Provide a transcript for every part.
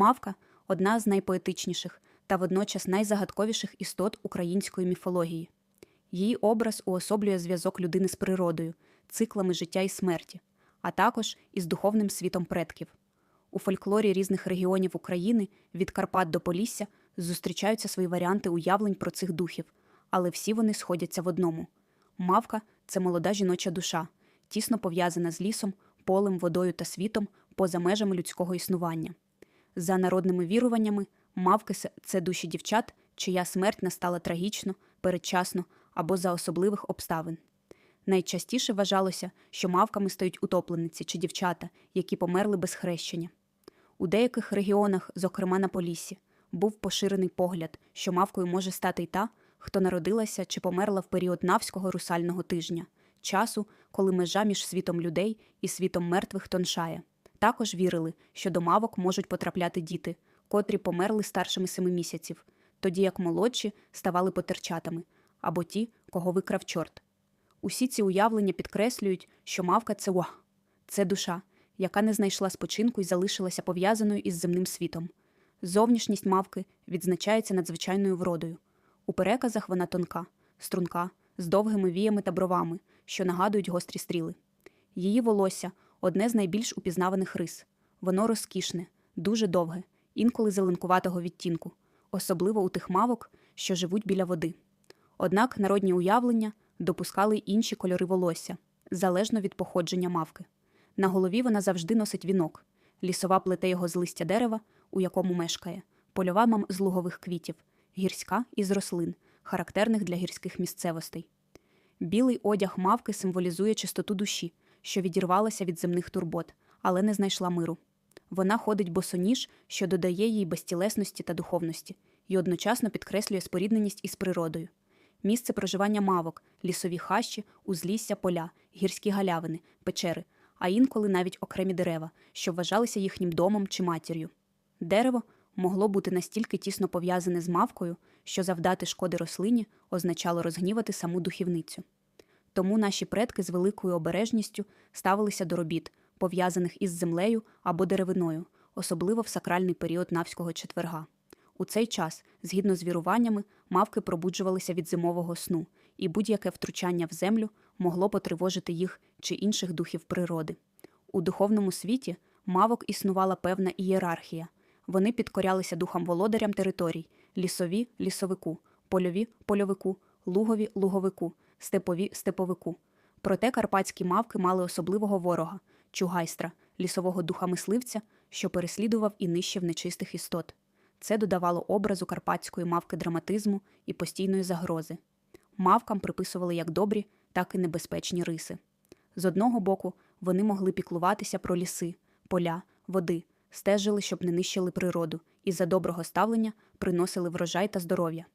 Мавка одна з найпоетичніших та водночас найзагадковіших істот української міфології. Її образ уособлює зв'язок людини з природою, циклами життя і смерті, а також із духовним світом предків. У фольклорі різних регіонів України від Карпат до Полісся зустрічаються свої варіанти уявлень про цих духів, але всі вони сходяться в одному. Мавка це молода жіноча душа, тісно пов'язана з лісом, полем, водою та світом поза межами людського існування. За народними віруваннями, мавки це душі дівчат, чия смерть настала трагічно, передчасно або за особливих обставин. Найчастіше вважалося, що мавками стають утоплениці чи дівчата, які померли без хрещення. У деяких регіонах, зокрема на Поліссі, був поширений погляд, що мавкою може стати й та, хто народилася чи померла в період навського русального тижня, часу, коли межа між світом людей і світом мертвих тоншає. Також вірили, що до мавок можуть потрапляти діти, котрі померли старшими семи місяців, тоді як молодші ставали потерчатами, або ті, кого викрав чорт. Усі ці уявлення підкреслюють, що мавка це уах, це душа, яка не знайшла спочинку і залишилася пов'язаною із земним світом. Зовнішність мавки відзначається надзвичайною вродою. У переказах вона тонка, струнка, з довгими віями та бровами, що нагадують гострі стріли. Її волосся одне з найбільш упізнаваних рис. Воно розкішне, дуже довге, інколи зеленкуватого відтінку, особливо у тих мавок, що живуть біля води. Однак народні уявлення допускали інші кольори волосся, залежно від походження мавки. На голові вона завжди носить вінок, лісова плете його з листя дерева, у якому мешкає, польова мам з лугових квітів, гірська із рослин, характерних для гірських місцевостей. Білий одяг мавки символізує чистоту душі, що відірвалася від земних турбот, але не знайшла миру. Вона ходить босоніж, що додає їй безтілесності та духовності, і одночасно підкреслює спорідненість із природою. Місце проживання мавок, лісові хащі, узлісся поля, гірські галявини, печери, а інколи навіть окремі дерева, що вважалися їхнім домом чи матір'ю. Дерево могло бути настільки тісно пов'язане з мавкою, що завдати шкоди рослині означало розгнівати саму духівницю. Тому наші предки з великою обережністю ставилися до робіт, пов'язаних із землею або деревиною, особливо в сакральний період навського четверга. У цей час, згідно з віруваннями, мавки пробуджувалися від зимового сну, і будь-яке втручання в землю могло потривожити їх чи інших духів природи. У духовному світі мавок існувала певна ієрархія. Вони підкорялися духам володарям територій, лісові лісовику, польові польовику, лугові луговику, степові степовику. Проте карпатські мавки мали особливого ворога чугайстра, лісового духа мисливця, що переслідував і нищив нечистих істот. Це додавало образу карпатської мавки драматизму і постійної загрози. Мавкам приписували як добрі, так і небезпечні риси. З одного боку, вони могли піклуватися про ліси, поля, води, стежили, щоб не нищили природу, і за доброго ставлення приносили врожай та здоров'я.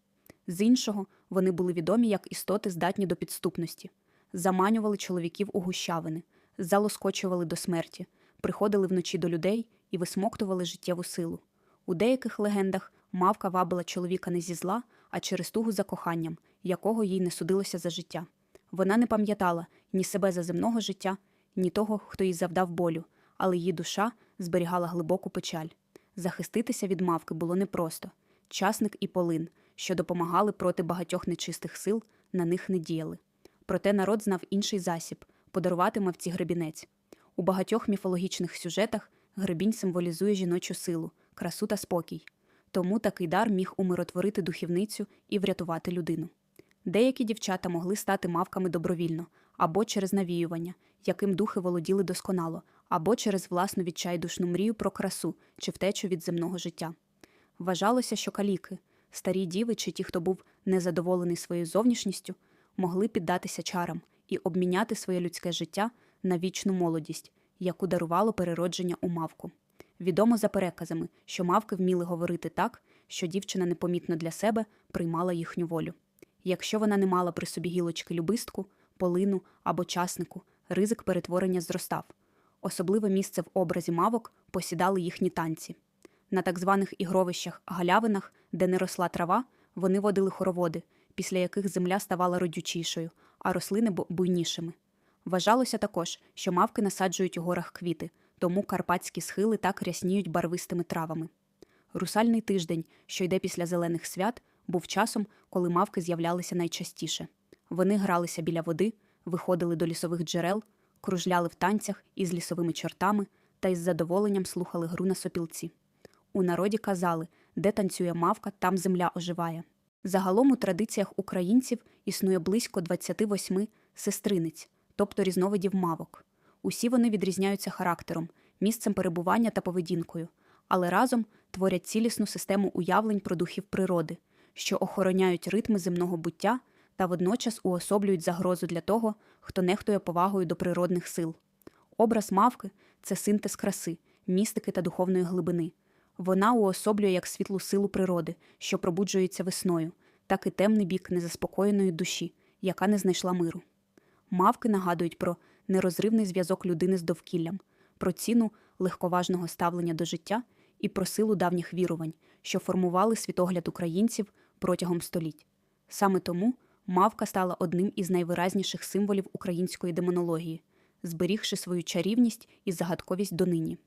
З іншого, вони були відомі як істоти, здатні до підступності, заманювали чоловіків у гущавини, залоскочували до смерті, приходили вночі до людей і висмоктували життєву силу. У деяких легендах мавка вабила чоловіка не зі зла, а через тугу за коханням, якого їй не судилося за життя. Вона не пам'ятала ні себе за земного життя, ні того, хто їй завдав болю, але її душа зберігала глибоку печаль. Захиститися від мавки було непросто. Часник і полин, що допомагали проти багатьох нечистих сил, на них не діяли. Проте народ знав інший засіб подарувати мавці гребінець. У багатьох міфологічних сюжетах гребінь символізує жіночу силу, красу та спокій. Тому такий дар міг умиротворити духівницю і врятувати людину. Деякі дівчата могли стати мавками добровільно або через навіювання, яким духи володіли досконало, або через власну відчайдушну мрію про красу чи втечу від земного життя. Вважалося, що каліки, старі діви чи ті, хто був незадоволений своєю зовнішністю, могли піддатися чарам і обміняти своє людське життя на вічну молодість, яку дарувало переродження у мавку. Відомо за переказами, що мавки вміли говорити так, що дівчина непомітно для себе приймала їхню волю. Якщо вона не мала при собі гілочки любистку, полину або часнику, ризик перетворення зростав. Особливе місце в образі мавок посідали їхні танці. На так званих ігровищах галявинах, де не росла трава, вони водили хороводи, після яких земля ставала родючішою, а рослини буйнішими. Вважалося також, що мавки насаджують у горах квіти, тому карпатські схили так рясніють барвистими травами. Русальний тиждень, що йде після зелених свят, був часом, коли мавки з'являлися найчастіше. Вони гралися біля води, виходили до лісових джерел, кружляли в танцях із лісовими чортами та із задоволенням слухали гру на сопілці. У народі казали, де танцює мавка, там земля оживає. Загалом у традиціях українців існує близько 28 сестриниць, тобто різновидів мавок. Усі вони відрізняються характером, місцем перебування та поведінкою, але разом творять цілісну систему уявлень про духів природи, що охороняють ритми земного буття та водночас уособлюють загрозу для того, хто нехтує повагою до природних сил. Образ мавки це синтез краси, містики та духовної глибини. Вона уособлює як світлу силу природи, що пробуджується весною, так і темний бік незаспокоєної душі, яка не знайшла миру. Мавки нагадують про нерозривний зв'язок людини з довкіллям, про ціну легковажного ставлення до життя і про силу давніх вірувань, що формували світогляд українців протягом століть. Саме тому мавка стала одним із найвиразніших символів української демонології, зберігши свою чарівність і загадковість донині.